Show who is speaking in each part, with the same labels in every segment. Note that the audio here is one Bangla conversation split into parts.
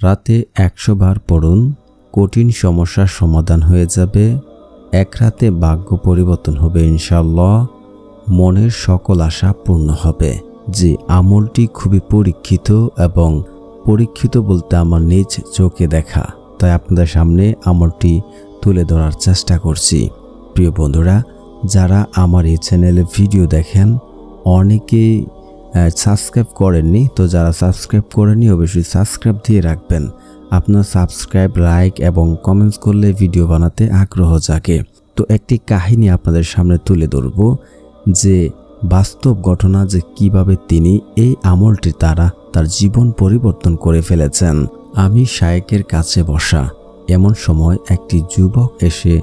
Speaker 1: রাতে একশো বার পড়ুন, কঠিন সমস্যার সমাধান হয়ে যাবে, এক রাতে ভাগ্য পরিবর্তন হবে ইনশাল্লাহ মনের সকল আশা পূর্ণ হবে। যে আমলটি খুবই পরীক্ষিত এবং পরীক্ষিত বলতে আমার নিজ চোখে দেখা, তাই আপনাদের সামনে আমলটি তুলে ধরার চেষ্টা করছি। প্রিয় বন্ধুরা, যারা আমার এই চ্যানেলে ভিডিও দেখেন, অনেকেই সাবস্ক্রাইব করেননি, তো যারা সাবস্ক্রাইব করেননি, অবশ্যই সাবস্ক্রাইব দিয়ে রাখবেন। আপনার সাবস্ক্রাইব লাইক এবং কমেন্টস করলে ভিডিও বানাতে আগ্রহ জাগে। তো একটি কাহিনী আপনাদের সামনে তুলে ধরব, যে বাস্তব ঘটনা যে কীভাবে তিনি এই আমলটি তারা তার জীবন পরিবর্তন করে ফেলেছেন। আমি শায়েকের কাছে বসা, এমন সময় একটি যুবক এসে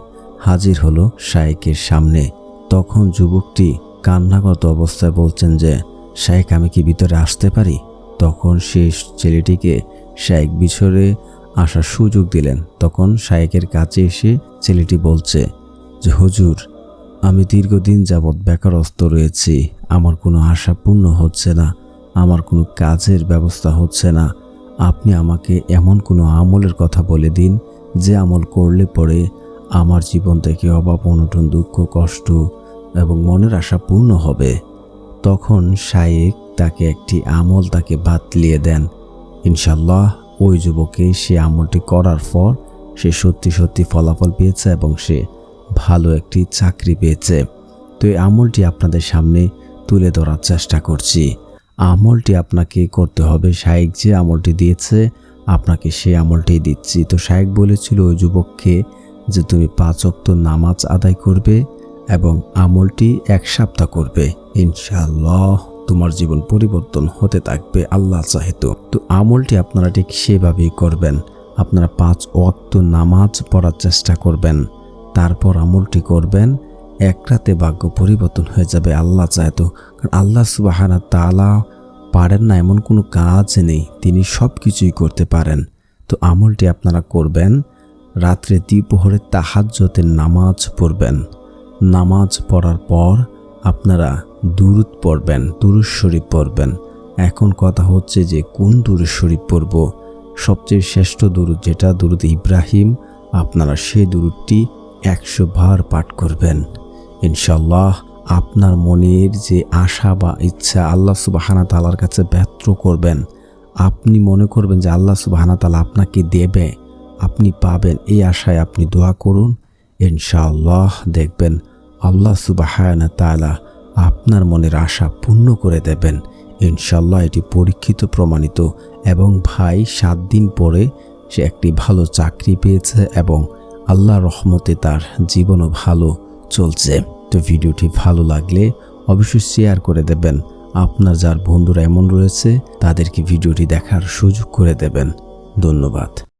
Speaker 1: হাজির হলো শায়েকের সামনে। তখন যুবকটি কান্নাগত অবস্থায় বলছেন যে শায়েক আমি কি ভিতরে আসতে পারি? তখন সে ছেলেটিকে শায়েক বিছরে আসার সুযোগ দিলেন। তখন শায়েকের কাছে এসে ছেলেটি বলছে, যে হুজুর, আমি দীর্ঘদিন যাবৎ বেকারস্থ রয়েছি। আমার কোনো আশা পূর্ণ হচ্ছে না। আমার কোনো কাজের ব্যবস্থা হচ্ছে না। আপনি আমাকে এমন কোনো আমলের কথা বলে দিন যে আমল করলে পরে আমার জীবন থেকে অভাব, অনটন, দুঃখ, কষ্ট এবং মনের আশা পূর্ণ হবে। তখন শায়েক তাকে একটি আমল তাকে বাতলিয়ে দেন। ইনশাল্লাহ ওই যুবকে সে আমলটি করার পর সে সত্যি সত্যি ফলাফল পেয়েছে এবং সে ভালো একটি চাকরি পেয়েছে। তো এই আমলটি আপনাদের সামনে তুলে ধরার চেষ্টা করছি। আমলটি আপনাকে করতে হবে। শায়েক যে আমলটি দিয়েছে, আপনাকে সে আমলটি দিচ্ছি। তো শায়েক বলেছিল, ওই যুবককে যে তুমি পাঁচ অক্ত নামাজ আদায় করবে এবং আমলটি এক সপ্তাহ করবে। ইনশাআল্লাহ, তোমার জীবন পরিবর্তন হতে থাকবে আল্লাহ চাহেতো তো আমলটি আপনারা ঠিক সেভাবেই করবেন। আপনারা পাঁচ ওয়াক্ত নামাজ পড়ার চেষ্টা করবেন। তারপর আমলটি করবেন। এক রাতে ভাগ্য পরিবর্তন হয়ে যাবে আল্লাহ চাহেতো কারণ আল্লাহ সুবাহানা তালা পারেন না, এমন কোনো কাজ নেই। তিনি সব কিছুই করতে পারেন। তো আমলটি আপনারা করবেন। রাত্রে দ্বিপ্রহরে তাহাজ্যতের নামাজ পড়বেন। নামাজ পড়ার পর আপনারা দুরুদ পড়বেন, দুরুদ শরীফ পড়বেন। এখন কথা হচ্ছে যে কোন দুরুদ শরীফ পড়ব? সবচেয়ে শ্রেষ্ঠ দুরুদ যেটা, দুরুদ ইব্রাহিম, আপনারা সেই দুরুদটি একশো বার পাঠ করবেন। ইনশাল্লাহ আপনার মনের যে আশা বা ইচ্ছা আল্লাহ সুবাহানা তালার কাছে ব্যর্থ করবেন। আপনি মনে করবেন যে আল্লাহ সুবাহানা তালা আপনাকে দেবে। আপনি পাবেন, এই আশায় আপনি দোয়া করুন। ইনশাআল্লাহ দেখবেন আল্লাহ সুবাহানা তালা আপনার মনের আশা পূর্ণ করে দেবেন। ইনশাল্লাহ এটি পরীক্ষিত, প্রমাণিত এবং ভাই, সাত দিন পরে সে একটি ভালো চাকরি পেয়েছে এবং আল্লাহ রহমতে তার জীবনও ভালো চলছে। তো ভিডিওটি ভালো লাগলে অবশ্যই শেয়ার করে দেবেন। আপনার যার বন্ধুরা এমন রয়েছে, তাদেরকে ভিডিওটি দেখার সুযোগ করে দেবেন। ধন্যবাদ।